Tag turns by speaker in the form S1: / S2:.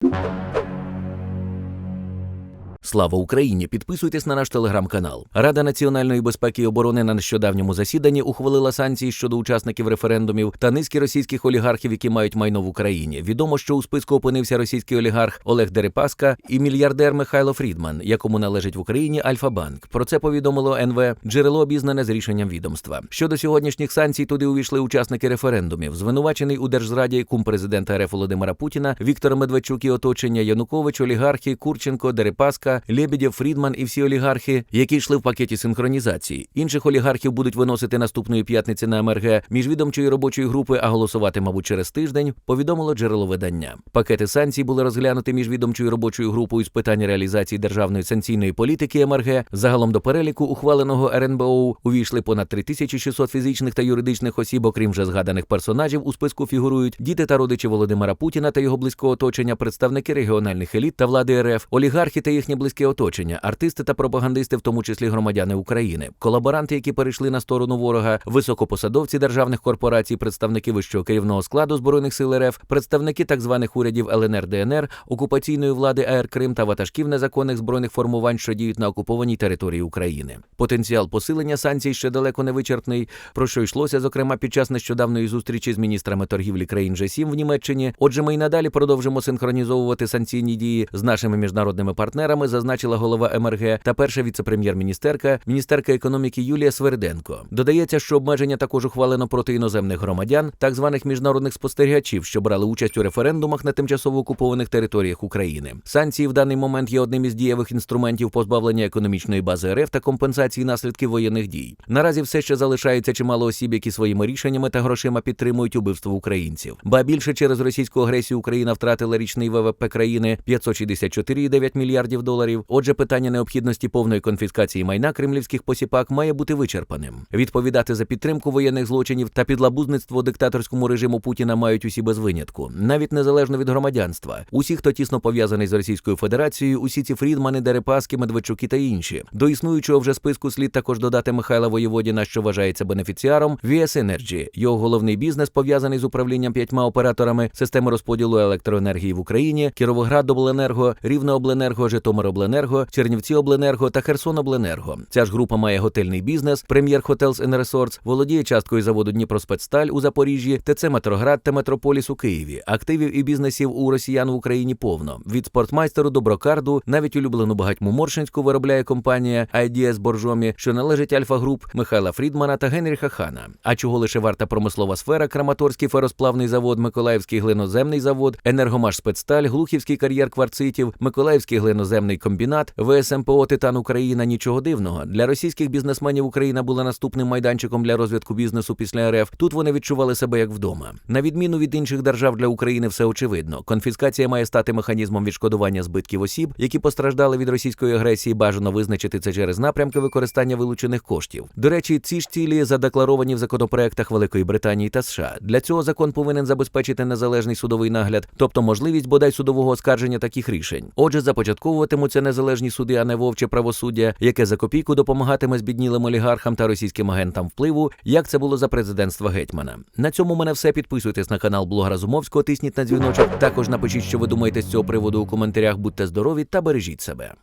S1: you. Слава Україні! Підписуйтесь на наш телеграм-канал. Рада національної безпеки і оборони на нещодавньому засіданні ухвалила санкції щодо учасників референдумів та низки російських олігархів, які мають майно в Україні. Відомо, що у списку опинився російський олігарх Олег Дерипаска і мільярдер Михайло Фрідман, якому належить в Україні Альфа-Банк. Про це повідомило НВ джерело обізнане з рішенням відомства. Щодо сьогоднішніх санкцій, туди увійшли учасники референдумів, звинувачений у держзраді кум президента РФ Володимира Путіна, Віктор Медведчук і оточення Янукович, олігархи, Курченко, Дерипаска, Лебедєв, Фрідман і всі олігархи, які йшли в пакеті синхронізації. Інших олігархів будуть виносити наступної п'ятниці на МРГ міжвідомчої робочої групи, а голосувати, мабуть, через тиждень. Повідомило джерело видання. Пакети санкцій були розглянуті міжвідомчою робочою групою з питань реалізації державної санкційної політики МРГ. Загалом до переліку ухваленого РНБО увійшли понад 3600 фізичних та юридичних осіб, окрім вже згаданих персонажів. У списку фігурують діти та родичі Володимира Путіна та його близького оточення, представники регіональних еліт та влади РФ, олігархи та їхнє близьке оточення, артисти та пропагандисти, в тому числі громадяни України, колаборанти, які перейшли на сторону ворога, високопосадовці державних корпорацій, представники вищого керівного складу збройних сил РФ, представники так званих урядів ЛНР ДНР, окупаційної влади АР Крим та ватажків незаконних збройних формувань, що діють на окупованій території України. Потенціал посилення санкцій ще далеко не вичерпний, про що йшлося, зокрема, під час нещодавної зустрічі з міністрами торгівлі країн G7 в Німеччині. Отже, ми й надалі продовжимо синхронізовувати санкційні дії з нашими міжнародними партнерами, зазначила голова МРГ та перша віце-прем'єр-міністерка, міністерка економіки Юлія Сверденко. Додається, що обмеження також ухвалено проти іноземних громадян, так званих міжнародних спостерігачів, що брали участь у референдумах на тимчасово окупованих територіях України. Санкції в даний момент є одним із дієвих інструментів позбавлення економічної бази РФ та компенсації наслідків воєнних дій. Наразі все ще залишається чимало осіб, які своїми рішеннями та грошима підтримують убивство українців. Ба більше через російську агресію Україна втратила річний ВВП країни 564,9 мільярдів доларів. Отже, питання необхідності повної конфіскації майна кремлівських посіпак має бути вичерпаним. Відповідати за підтримку воєнних злочинів та підлабузництво диктаторському режиму Путіна мають усі без винятку, навіть незалежно від громадянства. Усі, хто тісно пов'язаний з Російською Федерацією, усі ці Фрідмани, Дерипаски, Медведчуки та інші. До існуючого вже списку слід також додати Михайла Воєводіна, що вважається бенефіціаром VS Energy. Його головний бізнес пов'язаний з управлінням п'ятьма операторами системи розподілу електроенергії в Україні: Кіровоградобленерго, Рівнеобленерго, Житомиробленерго, Чернівціобленерго та Херсонобленерго. Ця ж група має готельний бізнес, Прем'єр and Resorts, володіє часткою заводу Дніпроспецсталь у Запоріжжі, ТЦ Метроград та Метрополіс у Києві. Активів і бізнесів у росіян в Україні повно. Від спортмайстеру до брокарду, навіть улюблену багатьму Моршинську виробляє компанія IDS Боржомі, що належить Альфа Груп, Михайла Фрідмана та Генріха Хана. А чого лише варта промислова сфера, Краматорський феросплавний завод, Миколаївський глиноземний завод, Енергомаш Спецсталь, Глухівський кар'єр кварцитів, Миколаївський глиноземний комбінат, ВСМПО Титан Україна. Нічого дивного для російських бізнесменів Україна була наступним майданчиком для розвитку бізнесу після РФ. Тут вони відчували себе як вдома. На відміну від інших держав для України, все очевидно. Конфіскація має стати механізмом відшкодування збитків осіб, які постраждали від російської агресії. Бажано визначити це через напрямки використання вилучених коштів. До речі, ці ж цілі задекларовані в законопроектах Великої Британії та США. Для цього закон повинен забезпечити незалежний судовий нагляд, тобто можливість бодай судового оскарження таких рішень. Отже, започатковуватимуться незалежні суди, а не вовче правосуддя, яке за копійку допомагатиме збіднілим олігархам та російським агентам впливу, як це було за президентства гетьмана. На цьому мене все. Підписуйтесь на канал Блога Разумовського, тисніть на дзвіночок. Також напишіть, що ви думаєте з цього приводу у коментарях. Будьте здорові та бережіть себе.